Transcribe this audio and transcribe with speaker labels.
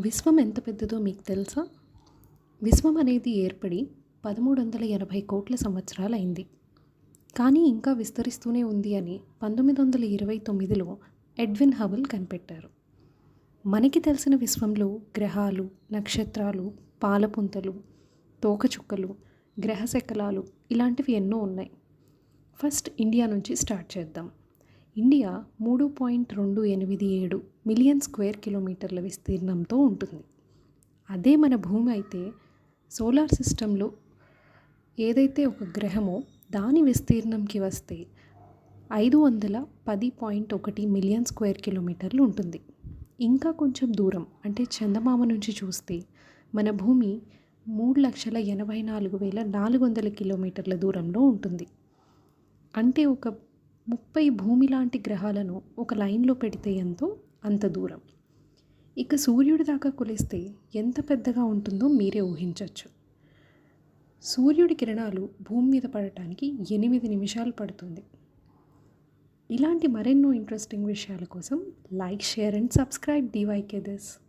Speaker 1: విశ్వం ఎంత పెద్దదో మీకు తెలుసా? విశ్వం అనేది ఏర్పడి పదమూడు వందల ఎనభై కోట్ల సంవత్సరాలైంది. కానీ ఇంకా విస్తరిస్తూనే ఉంది అని పంతొమ్మిది వందల ఇరవై తొమ్మిదిలో ఎడ్విన్ హబుల్ కనిపెట్టారు. మనకి తెలిసిన విశ్వంలో గ్రహాలు నక్షత్రాలు పాలపుంతలు తోకచుక్కలు గ్రహ శకలాలు ఇలాంటివి ఎన్నో ఉన్నాయి. ఫస్ట్ ఇండియా నుంచి స్టార్ట్ చేద్దాం. ఇండియా మూడు పాయింట్ రెండు ఎనిమిది ఏడు మిలియన్ స్క్వేర్ కిలోమీటర్ల విస్తీర్ణంతో ఉంటుంది. అదే మన భూమి అయితే సోలార్ సిస్టంలో ఏదైతే ఒక గ్రహమో దాని విస్తీర్ణంకి వస్తే ఐదు వందల పది పాయింట్ ఒకటి మిలియన్ స్క్వేర్ కిలోమీటర్లు ఉంటుంది. ఇంకా కొంచెం దూరం అంటే చందమామ నుంచి చూస్తే మన భూమి మూడు లక్షల ఎనభై నాలుగు వేల నాలుగు వందల కిలోమీటర్ల దూరంలో ఉంటుంది. అంటే ఒక ముప్పై భూమి లాంటి గ్రహాలను ఒక లైన్లో పెడితే ఎంతో అంత దూరం. ఇక సూర్యుడి దాకా కొలిస్తే ఎంత పెద్దగా ఉంటుందో మీరే ఊహించవచ్చు సూర్యుడి కిరణాలు భూమి మీద పడటానికి ఎనిమిది నిమిషాలు పడుతుంది. ఇలాంటి మరెన్నో ఇంట్రెస్టింగ్ విషయాల కోసం లైక్ షేర్ అండ్ సబ్స్క్రైబ్ డివైకే దిస్.